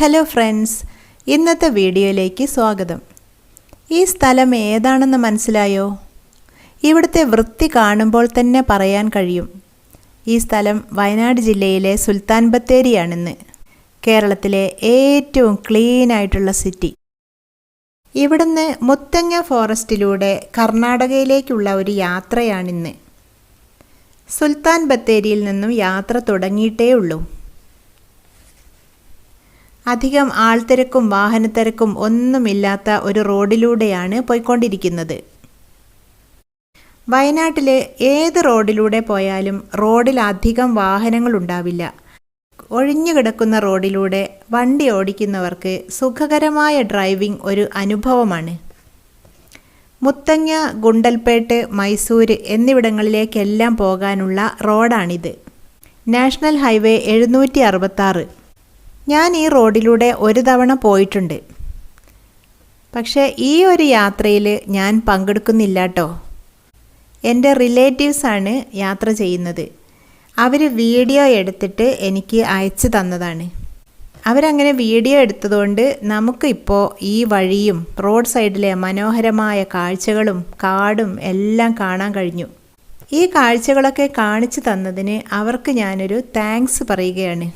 Hello friends ഇന്നത്തെ വീഡിയോയിലേക്ക് സ്വാഗതം. ഈ സ്ഥലം ഏതാണെന്ന് മനസ്സിലായോ? ഇവിടുത്തെ വൃത്തി കാണുമ്പോൾ തന്നെ പറയാൻ കഴിയും. ഈ സ്ഥലം വയനാട് ജില്ലയിലെ സുൽത്താൻ ബത്തേരിയാണെന്ന്. കേരളത്തിലെ ഏറ്റവും ക്ലീൻ ആയിട്ടുള്ള സിറ്റി ഇവിടുന്ന് മുത്തങ്ങ ഫോറസ്റ്റിലൂടെ കർണാടകയിലേക്കുള്ള ഒരു യാത്രയാണിന്ന്. സുൽത്താൻ ബത്തേരിയിൽ നിന്നും യാത്ര തുടങ്ങിയിട്ടേ ഉള്ളൂ അധികം ആൾത്തിരക്കും വാഹനത്തിരക്കും ഒന്നുമില്ലാത്ത ഒരു റോഡിലൂടെയാണ് പോയിക്കൊണ്ടിരിക്കുന്നത്. വയനാട്ടിലെ ഏത് റോഡിലൂടെ പോയാലും റോഡിൽ അധികം വാഹനങ്ങൾ ഉണ്ടാവില്ല. ഒഴിഞ്ഞു കിടക്കുന്ന റോഡിലൂടെ വണ്ടി ഓടിക്കുന്നവർക്ക് സുഖകരമായ ഡ്രൈവിംഗ് ഒരു അനുഭവമാണ്. മുത്തങ്ങ ഗുണ്ടൽപേട്ട് മൈസൂർ എന്നിവിടങ്ങളിലേക്കെല്ലാം പോകാനുള്ള റോഡാണിത്. നാഷണൽ ഹൈവേ എഴുന്നൂറ്റി അറുപത്താറ്. ഞാൻ ഈ റോഡിലൂടെ ഒരു തവണ പോയിട്ടുണ്ട്. പക്ഷേ ഈ ഒരു യാത്രയിൽ ഞാൻ പങ്കെടുക്കുന്നില്ല കേട്ടോ എന്റെ റിലേറ്റീവ്സാണ് യാത്ര ചെയ്യുന്നത്. അവർ വീഡിയോ എടുത്തിട്ട് എനിക്ക് അയച്ചു തന്നതാണ്. അവരങ്ങനെ വീഡിയോ എടുത്തതുകൊണ്ട് നമുക്കിപ്പോൾ ഈ വഴിയും റോഡ് സൈഡിലെ മനോഹരമായ കാഴ്ചകളും കാടും എല്ലാം കാണാൻ കഴിഞ്ഞു. ഈ കാഴ്ചകളൊക്കെ കാണിച്ചു തന്നതിന് അവർക്ക് ഞാനൊരു താങ്ക്സ് പറയുകയാണ്.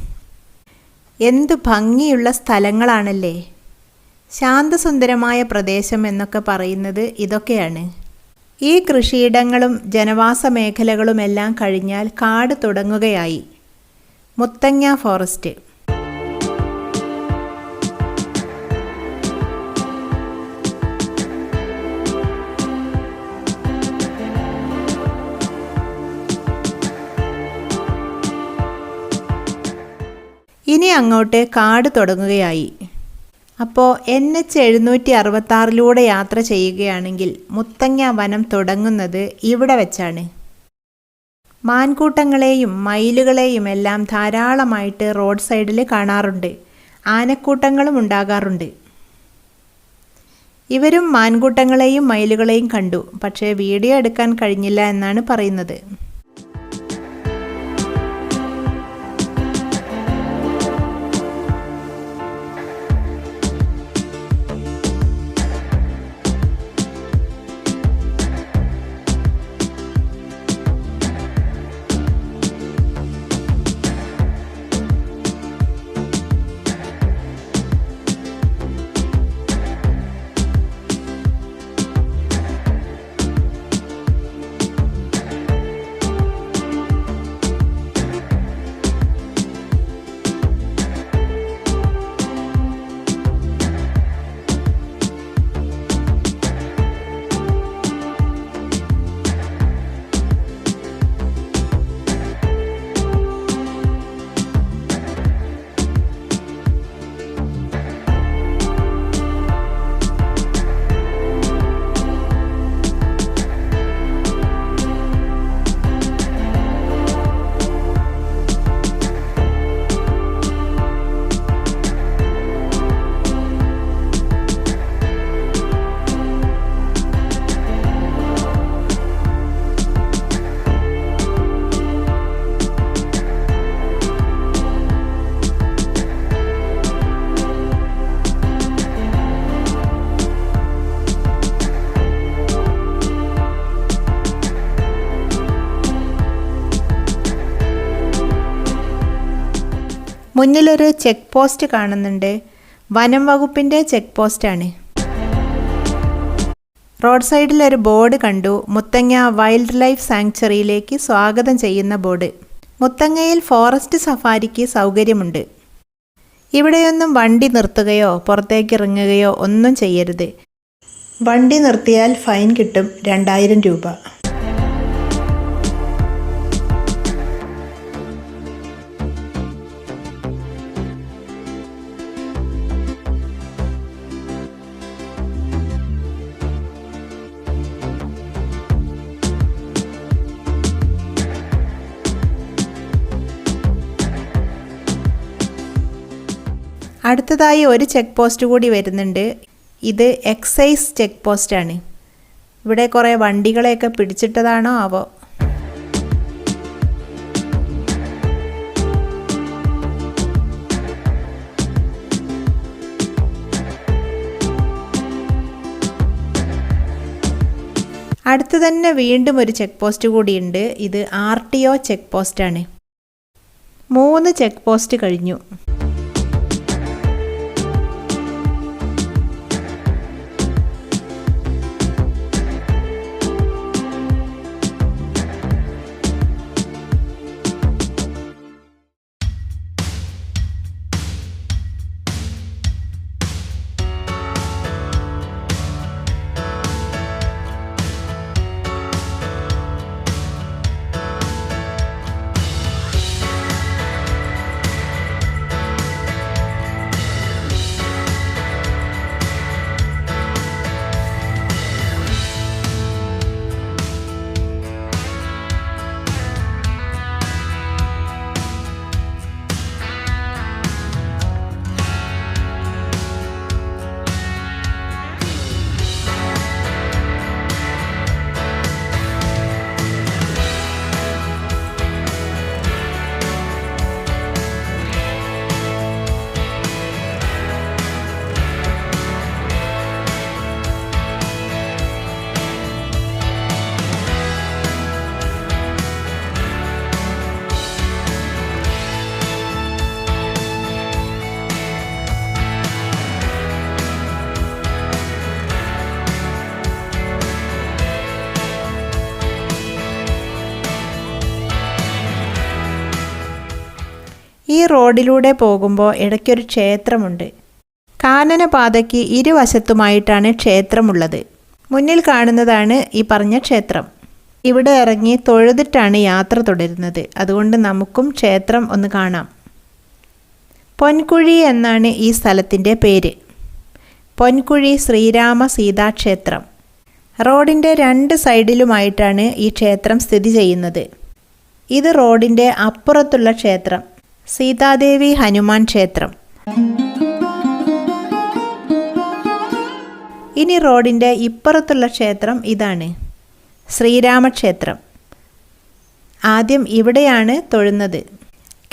എന്ത് ഭംഗിയുള്ള സ്ഥലങ്ങളാണല്ലേ? ശാന്തസുന്ദരമായ പ്രദേശം എന്നൊക്കെ പറയുന്നത് ഇതൊക്കെയാണ്. ഈ കൃഷിയിടങ്ങളും ജനവാസ മേഖലകളുമെല്ലാം കഴിഞ്ഞാൽ കാട് തുടങ്ങുകയായി. മുത്തങ്ങ ഫോറസ്റ്റ്. അങ്ങോട്ട് കാട് തുടങ്ങുകയായി. അപ്പോൾ എൻ എച്ച് എഴുന്നൂറ്റി അറുപത്താറിലൂടെ യാത്ര ചെയ്യുകയാണെങ്കിൽ മുത്തങ്ങ വനം തുടങ്ങുന്നത് ഇവിടെ വെച്ചാണ്. മാൻകൂട്ടങ്ങളെയും മയിലുകളെയും എല്ലാം ധാരാളമായിട്ട് റോഡ് സൈഡിൽ കാണാറുണ്ട്. ആനക്കൂട്ടങ്ങളും ഉണ്ടാകാറുണ്ട്. ഇവരും മാൻകൂട്ടങ്ങളെയും മയിലുകളെയും കണ്ടു. പക്ഷേ വീഡിയോ എടുക്കാൻ കഴിഞ്ഞില്ല എന്നാണ് പറയുന്നത്. മുന്നിലൊരു ചെക്ക് പോസ്റ്റ് കാണുന്നുണ്ട്. വനം വകുപ്പിന്റെ ചെക്ക് പോസ്റ്റാണ്. റോഡ് സൈഡിൽ ഒരു ബോർഡ് കണ്ടു. മുത്തങ്ങ വൈൽഡ് ലൈഫ് സാങ്ച്വറിയിലേക്ക് സ്വാഗതം ചെയ്യുന്ന ബോർഡ്. മുത്തങ്ങയിൽ ഫോറസ്റ്റ് സഫാരിക്ക് സൗകര്യമുണ്ട്. ഇവിടെയൊന്നും വണ്ടി നിർത്തുകയോ പുറത്തേക്ക് ഇറങ്ങുകയോ ഒന്നും ചെയ്യരുത്. വണ്ടി നിർത്തിയാൽ ഫൈൻ കിട്ടും രണ്ടായിരം രൂപ. അടുത്തതായി ഒരു ചെക്ക് പോസ്റ്റ് കൂടി വരുന്നുണ്ട്. ഇത് എക്സൈസ് ചെക്ക് പോസ്റ്റാണ്. ഇവിടെ കുറേ വണ്ടികളെയൊക്കെ പിടിച്ചിട്ടതാണോ ആവോ? അടുത്ത് തന്നെ വീണ്ടും ഒരു ചെക്ക് പോസ്റ്റ് കൂടിയുണ്ട്. ഇത് ആർ ടി ഒ ചെക്ക് പോസ്റ്റാണ്. മൂന്ന് ചെക്ക് പോസ്റ്റ് കഴിഞ്ഞു. ഈ റോഡിലൂടെ പോകുമ്പോൾ ഇടയ്ക്കൊരു ക്ഷേത്രമുണ്ട്. കാനനപാതയ്ക്ക് ഇരുവശത്തുമായിട്ടാണ് ക്ഷേത്രമുള്ളത്. മുന്നിൽ കാണുന്നതാണ് ഈ പറഞ്ഞ ക്ഷേത്രം. ഇവിടെ ഇറങ്ങി തൊഴുതിട്ടാണ് യാത്ര തുടരുന്നത്. അതുകൊണ്ട് നമുക്കും ക്ഷേത്രം ഒന്ന് കാണാം. പൊൻകുഴി എന്നാണ് ഈ സ്ഥലത്തിന്റെ പേര്. പൊൻകുഴി ശ്രീരാമ സീതാക്ഷേത്രം റോഡിന്റെ രണ്ട് സൈഡിലുമായിട്ടാണ് ഈ ക്ഷേത്രം സ്ഥിതി ചെയ്യുന്നത്. ഇത് റോഡിന്റെ അപ്പുറത്തുള്ള ക്ഷേത്രം. സീതാദേവി ഹനുമാൻ ക്ഷേത്രം. ഇനി റോഡിന്റെ ഇപ്പുറത്തുള്ള ക്ഷേത്രം ഇതാണ്. ശ്രീരാമക്ഷേത്രം. ആദ്യം ഇവിടെയാണ് തൊഴുന്നത്.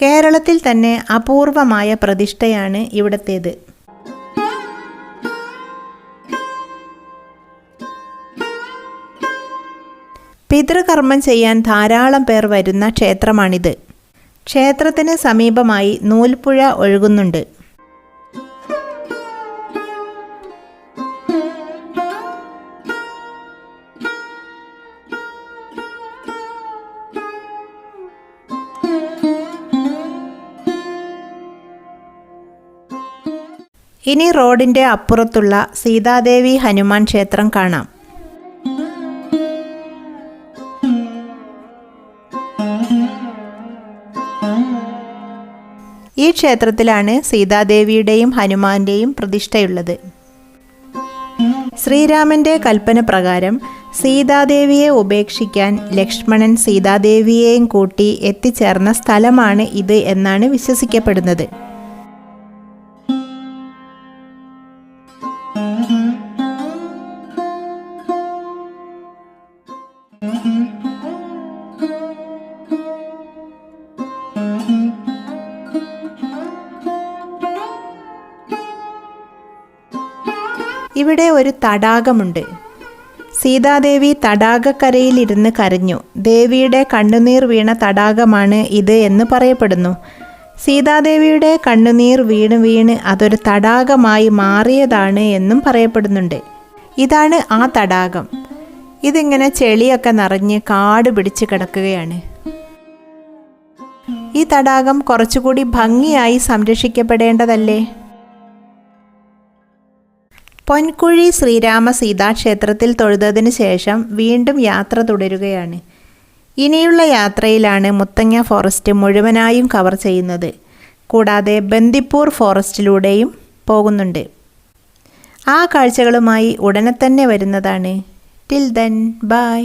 കേരളത്തിൽ തന്നെ അപൂർവമായ പ്രതിഷ്ഠയാണ് ഇവിടത്തേത്. പിതൃകർമ്മം ചെയ്യാൻ ധാരാളം പേർ വരുന്ന ക്ഷേത്രമാണിത്. ക്ഷേത്രത്തിന് സമീപമായി നൂൽപ്പുഴ ഒഴുകുന്നുണ്ട്. ഇനി റോഡിന്റെ അപ്പുറത്തുള്ള സീതാദേവി ഹനുമാൻ ക്ഷേത്രം കാണാം. ഈ ക്ഷേത്രത്തിലാണ് സീതാദേവിയുടെയും ഹനുമാന്റെയും പ്രതിഷ്ഠയുള്ളത്. ശ്രീരാമന്റെ കൽപ്പന പ്രകാരം സീതാദേവിയെ ഉപേക്ഷിക്കാൻ ലക്ഷ്മണൻ സീതാദേവിയെയും കൂട്ടി എത്തിച്ചേർന്ന സ്ഥലമാണ് ഇത് എന്നാണ് വിശ്വസിക്കപ്പെടുന്നത്. ഇവിടെ ഒരു തടാകമുണ്ട്. സീതാദേവി തടാകക്കരയിലിരുന്ന് കരഞ്ഞു. ദേവിയുടെ കണ്ണുനീർ വീണ തടാകമാണ് ഇത് എന്ന് പറയപ്പെടുന്നു. സീതാദേവിയുടെ കണ്ണുനീർ വീണ് വീണ് അതൊരു തടാകമായി മാറിയതാണ് എന്നും പറയപ്പെടുന്നുണ്ട്. ഇതാണ് ആ തടാകം. ഇതിങ്ങനെ ചെളിയൊക്കെ നിറഞ്ഞ് കാട് പിടിച്ച് കിടക്കുകയാണ്. ഈ തടാകം കുറച്ചുകൂടി ഭംഗിയായി സംരക്ഷിക്കപ്പെടേണ്ടതല്ലേ? പൊൻകുഴി ശ്രീരാമ സീതാ ക്ഷേത്രത്തിൽ തൊഴുതതിന് ശേഷം വീണ്ടും യാത്ര തുടരുകയാണ്. ഇനിയുള്ള യാത്രയിലാണ് മുത്തങ്ങ ഫോറസ്റ്റ് മുഴുവനായും കവർ ചെയ്യുന്നത്. കൂടാതെ ബന്ദിപ്പൂർ ഫോറസ്റ്റിലൂടെയും പോകുന്നുണ്ട്. ആ കാഴ്ചകളുമായി ഉടനെ തന്നെ വരുന്നതാണ്. Till then bye